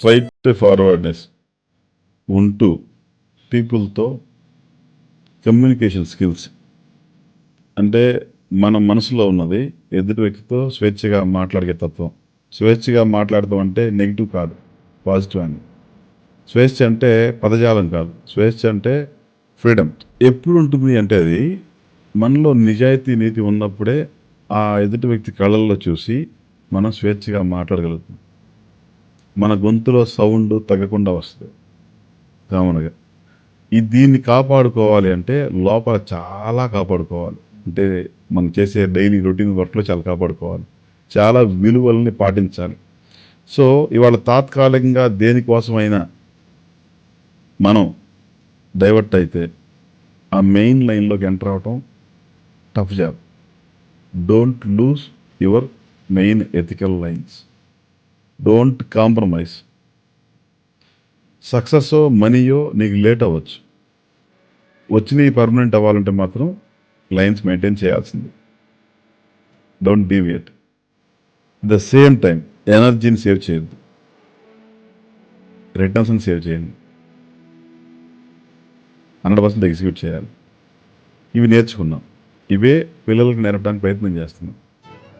Straight forwardness ఉంటూ పీపుల్తో communication skills అంటే మన మనసులో ఉన్నది ఎదుటి వ్యక్తితో స్వేచ్ఛగా మాట్లాడే తత్వం. స్వేచ్ఛగా మాట్లాడతాం అంటే నెగిటివ్ కాదు పాజిటివ్ అని. స్వేచ్ఛ అంటే పదజాలం కాదు. స్వేచ్ఛ అంటే ఫ్రీడమ్ ఎప్పుడు ఉంటుంది అంటే అది మనలో నిజాయితీ నీతి ఉన్నప్పుడే ఆ ఎదుటి వ్యక్తి కళల్లో చూసి మనం స్వేచ్ఛగా మాట్లాడగలుగుతాం. మన గొంతులో సౌండ్ తగ్గకుండా వస్తుంది. కామన్గా. ఈ దీన్ని కాపాడుకోవాలి అంటే లోపల చాలా కాపాడుకోవాలి. అంటే మనం చేసే డైలీ రొటీన్ వర్క్లో చాలా కాపాడుకోవాలి. చాలా విలువల్ని పాటించాలి. సో ఇవాళ తాత్కాలికంగా దేనికోసమైనా మనం డైవర్ట్ అయితే ఆ మెయిన్ లైన్లోకి ఎంటర్ అవటం tough job. Don't lose your main ethical lines. Don't compromise success మనీయో నీకు లేట్ అవ్వచ్చు. వచ్చినవి పర్మనెంట్ అవ్వాలంటే మాత్రం లైన్స్ మెయింటైన్ చేయాల్సింది. Don't deviate the same time ఎనర్జీని సేవ్ చేయొద్దు. రిటర్న్స్ని సేవ్ చేయండి. హండ్రెడ్ పర్సెంట్ ఎగ్జిక్యూట్ చేయాలి. ఇవి నేర్చుకున్నాం. ఇవే పిల్లలకు నేర్పడానికి ప్రయత్నం చేస్తున్నాం.